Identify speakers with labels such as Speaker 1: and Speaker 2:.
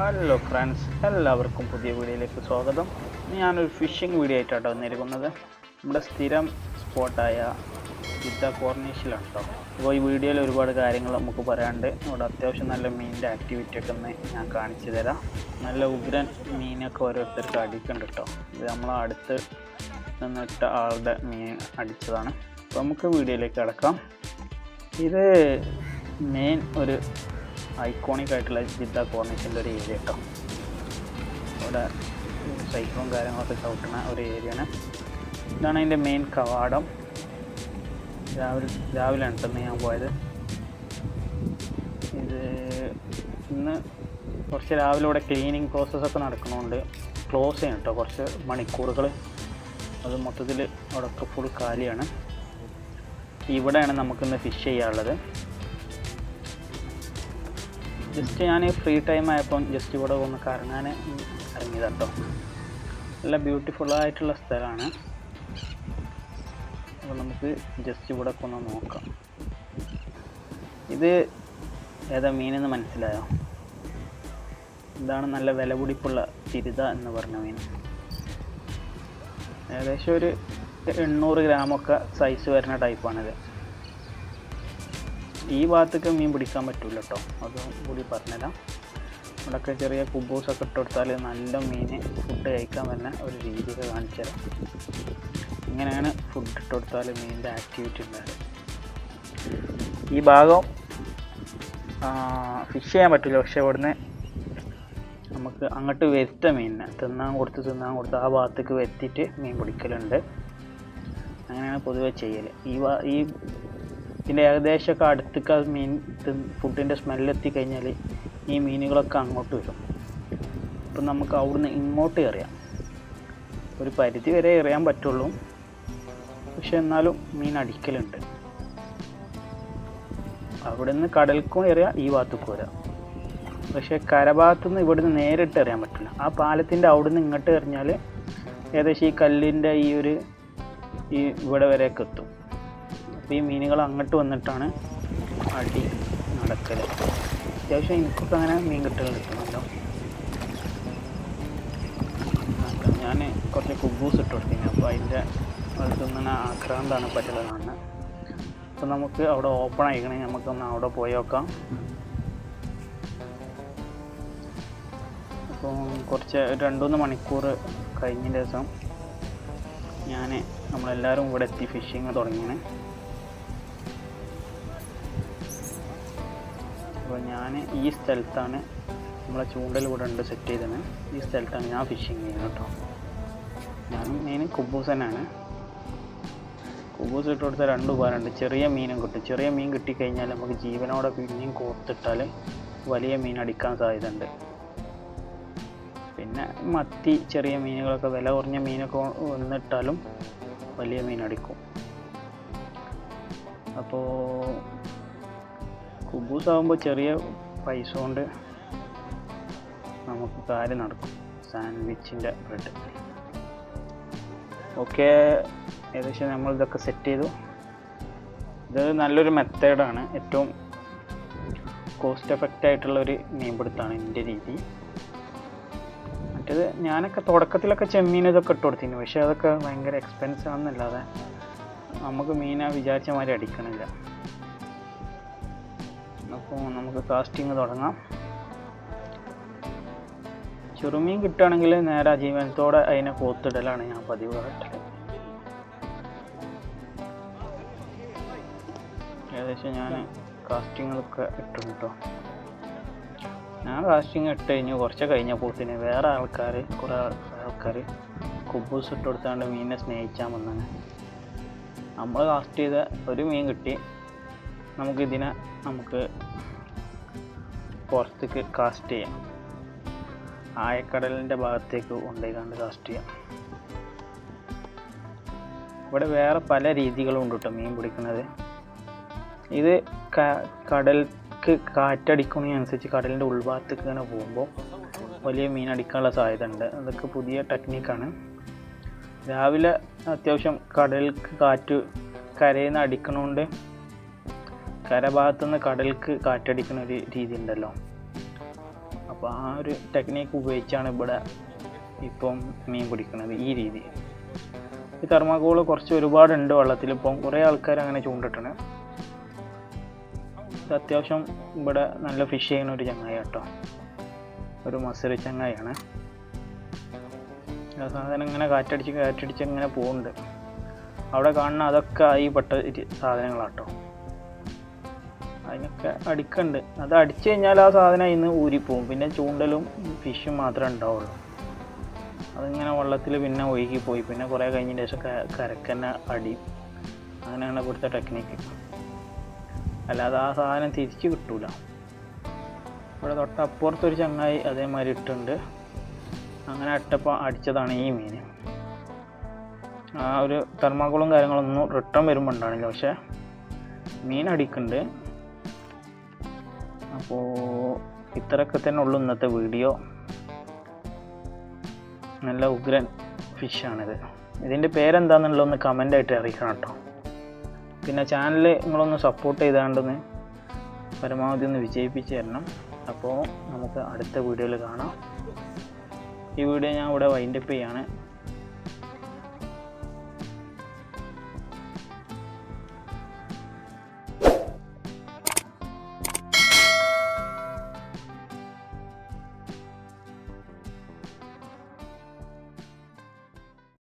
Speaker 1: Hello friends എല്ലാവർക്കും പുതിയ വീഡിയോയിലേക്ക് സ്വാഗതം. ഞാനൊരു ഫിഷിംഗ് വീഡിയോ ആയിട്ടാണ് വന്നിരിക്കുന്നത്. നമ്മുടെ സ്ഥിരം സ്പോട്ടായ ജിദ്ദ കോർണീഷിലാണ് കേട്ടോ അപ്പോൾ ഈ വീഡിയോയിൽ ഒരുപാട് കാര്യങ്ങൾ നമുക്ക് പറയാണ്ട് ഇവിടെ അത്യാവശ്യം നല്ല മീനിന്റെ ആക്ടിവിറ്റി ഒക്കെ ഒന്ന് ഞാൻ കാണിച്ചു തരാം. നല്ല ഉഗ്രൻ മീനൊക്കെ ഓരോരുത്തർക്ക് അടിക്കുന്നുണ്ട് കേട്ടോ ഇത് നമ്മൾ അടുത്ത് നിന്നിട്ട ആളുടെ മീൻ അടിച്ചതാണ്. അപ്പോൾ നമുക്ക് വീഡിയോയിലേക്ക് കിടക്കാം. ഇത് മെയിൻ ഒരു ഐക്കോണിക് ആയിട്ടുള്ള ജിദ്ദ കോർണിഷിന്റെ ഒരു ഏരിയ കേട്ടോ അവിടെ സൈക്കിളും കാര്യങ്ങളൊക്കെ ചവിട്ടുന്ന ഒരു ഏരിയയാണ് ഇതാണ് അതിന്റെ മെയിൻ കവാടം. രാവിലെ രാവിലെ ഉണ്ടെന്ന് ഞാൻ പോയത്. ഇത് ഇന്ന് കുറച്ച് രാവിലെ ഇവിടെ ക്ലീനിങ് പ്രോസസ്സൊക്കെ നടക്കുന്നതുകൊണ്ട് ക്ലോസ് ചെയ്യണം കേട്ടോ കുറച്ച് മണിക്കൂറുകൾ അത് മൊത്തത്തിൽ അവിടെയൊക്കെ ഫുൾ കാലിയാണ്. ഇവിടെയാണ് നമുക്കിന്ന് ഫിഷ് ചെയ്യാനുള്ളത്. ജസ്റ്റ് ഞാൻ ഫ്രീ ടൈം ആയപ്പം ജസ്റ്റ് ഇവിടെ ഒന്ന് കറങ്ങാൻ ഇറങ്ങിയത് കേട്ടോ നല്ല ബ്യൂട്ടിഫുൾ ആയിട്ടുള്ള സ്ഥലമാണ്. അപ്പോൾ നമുക്ക് ജസ്റ്റ് ഇവിടെ ഒക്കെ ഒന്ന് നോക്കാം. ഇത് ഏതാ മീനെന്ന് മനസ്സിലായോ? ഇതാണ് നല്ല വില പിടിപ്പുള്ള തിരുത എന്ന് പറഞ്ഞ മീൻ. ഏകദേശം ഒരു എണ്ണൂറ് ഗ്രാമൊക്കെ സൈസ് വരുന്ന ടൈപ്പാണിത് ഈ ഭാഗത്തൊക്കെ മീൻ പിടിക്കാൻ പറ്റില്ല കേട്ടോ അതും കൂടി പറഞ്ഞുതരാം ഇവിടെയൊക്കെ ചെറിയ കുബൂസൊക്കെ ഇട്ട് കൊടുത്താൽ നല്ല മീൻ ഫുഡ് കഴിക്കാൻ തന്നെ ഒരു രീതിയൊക്കെ കാണിച്ചു തരാം ഇങ്ങനെയാണ് ഫുഡ് ഇട്ട് കൊടുത്താൽ മീനിന്റെ ആക്ടിവിറ്റി ഉണ്ടായത് ഈ ഭാഗം ഫിഷ് ചെയ്യാൻ പറ്റില്ല പക്ഷേ ഇവിടുന്ന് നമുക്ക് അങ്ങോട്ട് വരുത്ത മീനിനെ. തിന്നാൻ കൊടുത്ത് തിന്നാൻ കൊടുത്ത് ആ ഭാഗത്തേക്ക് വരുത്തിയിട്ട് മീൻ പിടിക്കലുണ്ട്. അങ്ങനെയാണ് പൊതുവെ ചെയ്യൽ ഈ ഈ ഇതിന്റെ ഏകദേശമൊക്കെ അടുത്തേക്ക് മീൻ ഫുഡിന്റെ സ്മെല്ലെത്തി കഴിഞ്ഞാൽ ഈ മീനുകളൊക്കെ അങ്ങോട്ട് വരും. അപ്പം നമുക്ക് അവിടുന്ന് ഇങ്ങോട്ട് എറിയാം. ഒരു പരിധി വരെ എറിയാൻ പറ്റുള്ളൂ. പക്ഷെ എന്നാലും മീൻ അടിക്കലുണ്ട്. അവിടെ നിന്ന് കടൽക്കും എറിയാം ഈ ഭാഗത്തേക്കും വരാം പക്ഷേ കരഭാഗത്തുനിന്ന് ഇവിടുന്ന് നേരിട്ട് എറിയാൻ പറ്റില്ല. ആ പാലത്തിന്റെ അവിടുന്ന് ഇങ്ങോട്ട് എറിഞ്ഞാൽ ഏകദേശം ഈ കല്ലിന്റെ ഈ ഒരു ഈ ഇവിടെ വരെയൊക്കെ എത്തും. അപ്പോൾ ഈ മീനുകൾ അങ്ങോട്ട് വന്നിട്ടാണ് അടി നടക്കൽ അത്യാവശ്യം എനിക്കൊക്കെ അങ്ങനെ മീൻ കിട്ടൽ കിട്ടുന്നുണ്ടോ ഞാൻ കുറച്ച് കുബൂസ് ഇട്ട് കൊടുത്തിന്. അപ്പോൾ അതിന്റെ അടുത്തുനിന്ന് ആക്രാന്താണ് പറ്റുന്നത് കാണുന്നത് അപ്പോൾ നമുക്ക് അവിടെ ഓപ്പൺ ആയിക്കണേ. നമുക്കൊന്ന് അവിടെ പോയി നോക്കാം. അപ്പോൾ കുറച്ച് രണ്ട് മൂന്ന് മണിക്കൂർ കഴിഞ്ഞ ദിവസം ഞാൻ നമ്മളെല്ലാവരും ഇവിടെ എത്തി ഫിഷിങ് തുടങ്ങിയാണ്. അപ്പോൾ ഞാൻ ഈ സ്ഥലത്താണ് നമ്മളെ ചൂണ്ടൽ ഇവിടെ ഉണ്ട് സെറ്റ് ചെയ്തത്. ഈ സ്ഥലത്താണ് ഞാൻ ഫിഷിങ് ചെയ്യുന്നത് കേട്ടോ. ഞാൻ മെയിൻ കുബൂസനാണ്. കുബൂസ് ഇട്ട് കൊടുത്താൽ രണ്ട് ഉപകാരമുണ്ട്. ചെറിയ മീനും കിട്ടും. ചെറിയ മീൻ കിട്ടിക്കഴിഞ്ഞാൽ നമുക്ക് ജീവനോടെ പിന്നെയും കോർത്തിട്ടാൽ വലിയ മീൻ അടിക്കാൻ സാധ്യതയുണ്ട്. പിന്നെ മത്തി ചെറിയ മീനുകളൊക്കെ വില കുറഞ്ഞ മീനൊക്കെ വന്നിട്ടാലും വലിയ മീൻ അടിക്കും. അപ്പോൾ കുബൂസ് ആകുമ്പോൾ ചെറിയ പൈസ കൊണ്ട് നമുക്ക് കാര്യം നടക്കും. സാൻഡ്വിച്ചിന്റെ ബ്രെഡ്. ഓക്കെ ഏകദേശം നമ്മൾ ഇതൊക്കെ സെറ്റ് ചെയ്തു. ഇത് നല്ലൊരു മെത്തേഡാണ് ഏറ്റവും കോസ്റ്റ് എഫക്റ്റ് ആയിട്ടുള്ള ഒരു മീൻപിടുത്തമാണ് എന്റെ രീതി. മറ്റേത് ഞാനൊക്കെ തുടക്കത്തിലൊക്കെ ചെമ്മീൻ ഇതൊക്കെ ഇട്ട് കൊടുത്തിരുന്നു. പക്ഷേ അതൊക്കെ ഭയങ്കര എക്സ്പെൻസീവ് ആണെന്നല്ലാതെ നമുക്ക് മീനാ വിചാരിച്ച മാതിരി അടിക്കണില്ല. അപ്പോൾ നമുക്ക് കാസ്റ്റിംഗ് തുടങ്ങാം. ചെറുമീൻ കിട്ടുകയാണെങ്കിൽ നേരെ ജീവനത്തോടെ അതിനെ കോത്തിടലാണ് ഞാൻ പതിവ് കാട്ടൽ ഏകദേശം ഞാൻ കാസ്റ്റിങ്ങൊക്കെ ഇട്ടു കേട്ടോ. ഞാൻ കാസ്റ്റിംഗ് ഇട്ട് കഴിഞ്ഞ്. കുറച്ച് കഴിഞ്ഞപ്പോത്തിന് വേറെ ആൾക്കാർ കുറേ ആൾക്കാർ കുബൂസ് ഇട്ട് കൊടുത്താണ്ട് മീനിനെ സ്നേഹിച്ചാൽ വന്നാണ് നമ്മൾ കാസ്റ്റ് ചെയ്ത ഒരു മീൻ കിട്ടി. നമുക്ക് ഇതിനെ നമുക്ക് പുറത്തേക്ക് കാസ്റ്റ് ചെയ്യാം. ആയക്കടലിന്റെ ഭാഗത്തേക്ക് കൊണ്ടുപോയിക്കാണ്ട് കാസ്റ്റ് ചെയ്യാം. ഇവിടെ വേറെ പല രീതികളും ഉണ്ട് കേട്ടോ മീൻ പിടിക്കുന്നത്. ഇത് കടൽക്ക് കാറ്റടിക്കുന്നതിനനുസരിച്ച് കടലിന്റെ ഉൾഭാഗത്തേക്ക് ഇങ്ങനെ പോകുമ്പോൾ വലിയ മീൻ അടിക്കാനുള്ള സാധ്യത ഉണ്ട് അതൊക്കെ പുതിയ ടെക്നിക്കാണ് രാവിലെ അത്യാവശ്യം കടൽക്ക് കാറ്റ് കരയിൽ നിന്ന് അടിക്കണോണ്ട് കരഭാഗത്തുനിന്ന് കടൽക്ക് കാറ്റടിക്കുന്ന ഒരു രീതി ഉണ്ടല്ലോ അപ്പോൾ ആ ഒരു ടെക്നീക്ക് ഉപയോഗിച്ചാണ് ഇവിടെ ഇപ്പം മീൻ പിടിക്കുന്നത് ഈ രീതി. ഈ തെർമാക്കോൾ കുറച്ച് ഒരുപാടുണ്ട് വെള്ളത്തിൽ. ഇപ്പം കുറേ ആൾക്കാർ അങ്ങനെ ചൂണ്ടിട്ടാണ് ഇത് അത്യാവശ്യം ഇവിടെ നല്ല ഫിഷ് ചെയ്യുന്ന ഒരു ചങ്ങായി കേട്ടോ. ഒരു മസറി ചങ്ങായാണ് സാധനം ഇങ്ങനെ കാറ്റടിച്ച് കാറ്റടിച്ച് ഇങ്ങനെ പോകുന്നുണ്ട് അവിടെ കാണുന്ന അതൊക്കെ ആയി പെട്ട സാധനങ്ങളാട്ടോ. അതിനൊക്കെ അടിക്കുന്നുണ്ട് അത് അടിച്ചു കഴിഞ്ഞാൽ ആ സാധനം അതിന് ഊരിപ്പോവും. പിന്നെ ചൂണ്ടലും ഫിഷും മാത്രമേ ഉണ്ടാവുള്ളൂ. അതിങ്ങനെ വെള്ളത്തിൽ പിന്നെ ഒഴുകി പോയി. പിന്നെ കുറേ കഴിഞ്ഞതിന് ശേഷം കരക്കന്നെ അടി. അങ്ങനെയാണ് ഇവിടുത്തെ ടെക്നിക്ക് അല്ലാതെ ആ സാധനം തിരിച്ച് കിട്ടൂല. ഇവിടെ തൊട്ടപ്പുറത്തൊരു ചങ്ങായി അതേമാതിരി ഇട്ടുണ്ട് അങ്ങനെ അട്ടപ്പം അടിച്ചതാണ് ഈ മീൻ. ആ ഒരു തെർമാക്കോളും കാര്യങ്ങളൊന്നും റിട്ടേൺ വരുമ്പോൾ ഉണ്ടാണില്ല പക്ഷെ മീൻ അടിക്കുന്നുണ്ട് അപ്പോൾ ഇത്രയൊക്കെ തന്നെ ഉള്ളൂ ഇന്നത്തെ വീഡിയോ. നല്ല ഉഗ്രൻ ഫിഷാണിത് ഇതിന്റെ പേരെന്താണെന്നുള്ള ഒന്ന് കമന്റ് ആയിട്ട് അറിയിക്കണം കേട്ടോ. പിന്നെ ചാനൽ നിങ്ങളൊന്ന് സപ്പോർട്ട് ചെയ്താണ്ടെന്ന് പരമാവധി ഒന്ന് വിജയിപ്പിച്ച് തരണം. അപ്പോൾ നമുക്ക് അടുത്ത വീഡിയോയിൽ കാണാം. ഈ വീഡിയോ ഞാൻ ഇവിടെ വൈൻഡപ്പ് ചെയ്യാണ്.